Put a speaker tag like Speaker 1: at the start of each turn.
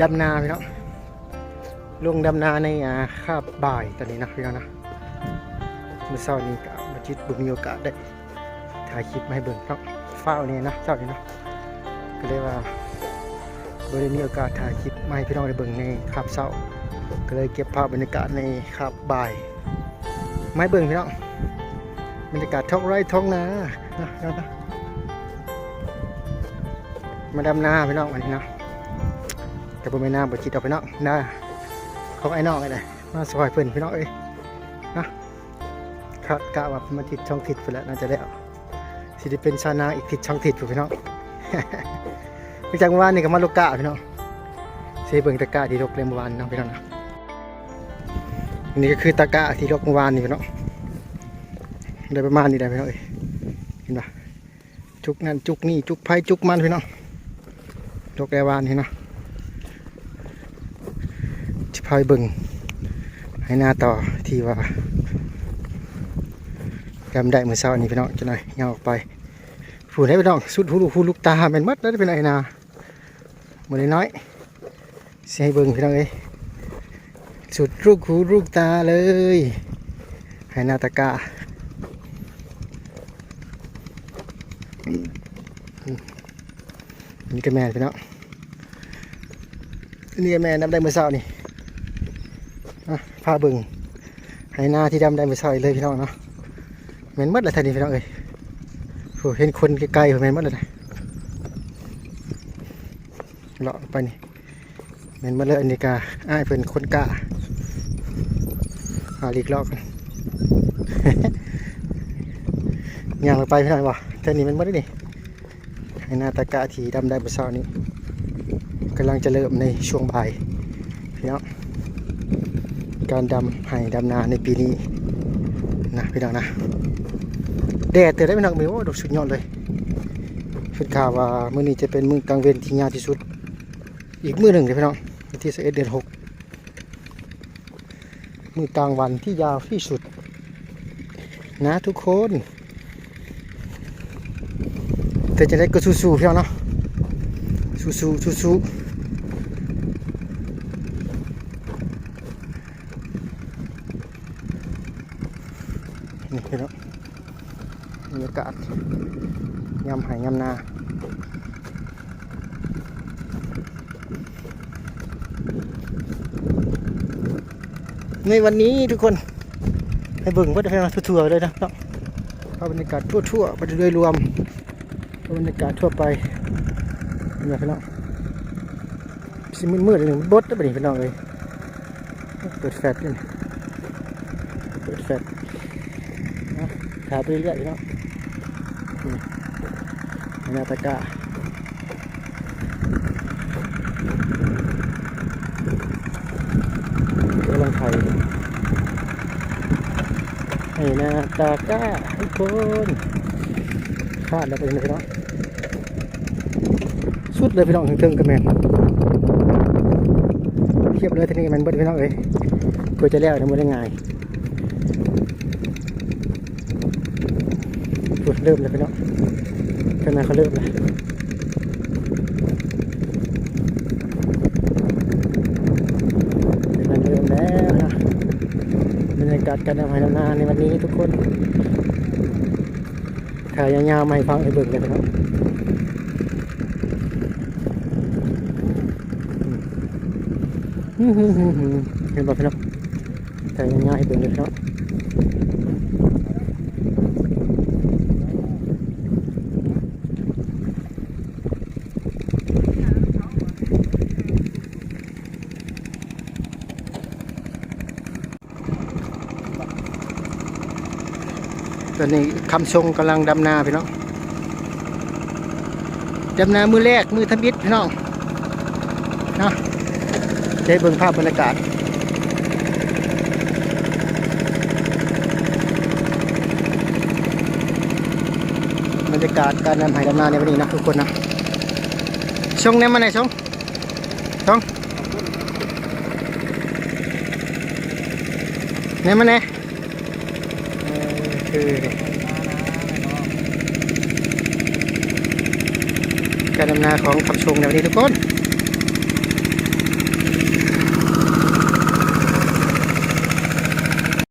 Speaker 1: ดำนาพี่น้องลงดำนาในอ่าคาบบ่ายตอนนี้นะพี่น้องนะเมื่อเช้านี้ก็มาจิตบุมีโอกาสได้ถ่ายคลิปมาให้เบิ่งเนาะฟ้าวนี่นะเจ้านี่นะก็เลยว่าบ่ได้มีโอกาสถ่ายคลิปมาให้พี่น้องได้เบิ่งในคาบเช้าก็เลยเก็บภาพบรรยากาศในคาบบ่ายมาให้เบิ่งพี่น้องบรรยากาศท้องไร่ท้องนานะพี่น้องนะมาดำนาพี่น้องวันนี้นะ แต่ผมไม่น่าบ่คิดเอาไปเนาะนะของไอ้น้องไอ้เลยมาสอยเพิ่นพี่น้องเอ้ยนะคาดกะว่ามาติดช่องติดไปแล้วน่าจะได้สิได้เป็นชานาอีกติดช่องติดอยู่พี่น้องหลังจากเมื่อวานนี่ก็มาลูกกะพี่น้องเสเบิ่งตะกะที่ลกเลยเมื่อวานเนาะพี่น้องนะนี่ก็คือตะกะที่ลกเมื่อวานนี่พี่น้องได้ประมาณนี้ได้พี่น้องเอ้ยเห็นปะจุกนั่นจุกนี่จุกไผ่จุกมันพี่น้องลกแอวานพี่นะ พาไปเบิงให้หน้าต่อที่ว่าแกมได้เมื่อเช้านี้พี่น้องจะหน่อยยาออกไปผูดให้พี่น้องสุดหูลูกหูลูกตาเป็นมัดแล้วเป็นไงนาหมดน้อยสิให้เบิงพี่น้องเอ้ยสุดลูกหูลูกตาเลยให้หน้าตะกานี่ก็แม่พี่น้องนี่แม่น้ำได้เมื่อเช้านี่ อะพาบิ่งให้หน้าที่ดำได้เมื่อเช้าเลยพี่น้องเนาะเหม็นมดเลยท่านี้พี่น้องเอ้ยโหเห็นคนไกลๆเหม็นมดเลยนะเลาะไปนี่เหม็นมดเลยอันนี้กาอ้ายเป็นคนกะหาลีกเลาะกันย่างลงไปพี่น้องว่ะท่านี้มันมดเลยนี่ให้หน้าตะกะที่ดำได้เมื่อเช้านี้กำลังจะเริ่มในช่วงบ่ายพี่น้อง การดำไห่ดำนาในปีนี้นะพี่น้องนะแดดเตือนได้พี่น้องมีโอ้ดอกสุดยอดเลยเป็นข่าวว่ามื้อนี้จะเป็นมื้อกลางเวนที่ยาวที่สุด อีกมื้อหนึ่งเลยพี่น้องที่11เดือน6มื้อกลางวันที่ยาวที่สุด นะทุกคนแต่จะได้ก็สู้ๆพี่น้องเนาะสู้สู้สู้สู้ พี่น้องบรรยากาศยำหายยำนาในวันนี้ทุกคนให้เบิ่งว่าให้มาทั่วๆเลยนะเนาะภาพบรรยากาศทั่วๆไปโดยรวมภาพบรรยากาศทั่วไปนี่พี่น้องสิมืดมืดๆเลยนี่บดแล้วไปนี่พี่น้องเลยเปิดแฟลชนี่เปิดแฟลช นะถ่ายไปเรื่อยๆพี่น้องนี่นาตะกร้ากำลังถ่ายให้นาตะกร้าทุกคนคาดแล้วไปเลยพี่น้องสุดเลยพี่น้องถึงเทิงกันแม่เทียบเลยทีนี้มันเบิดพี่น้องเอ้ยเพื่อจะแล้วทำไม่ได้ง่ายอุ๊ย เริ่มเลยพี่น้องข้างในเขาเริ่มเลยมันเริ่มแล้วนะบรรยากาศการทำไห้ทำนาในวันนี้ทุกคนถ่ายยาวๆมาให้ฟังให้เบิ่งเลยพี่น้องอื้อหือหือหือเห็นป่ะพี่น้องแต่ง่ายๆให้เป็นเลยพี่น้อง อนนี้คำทรงกำลังดำนาพี่น้องดำนามือแรกมือทำบิดพี่น้องเนาะจะให้เบิ่งภาพบรรยากาศบรรยากาศการนำไหดำนาในวันนี้นะทุกคนนะช่องนี้มาไหนชงช่องไหนมาไหน คือการดำนาของคำชงในวันนี้ทุกคน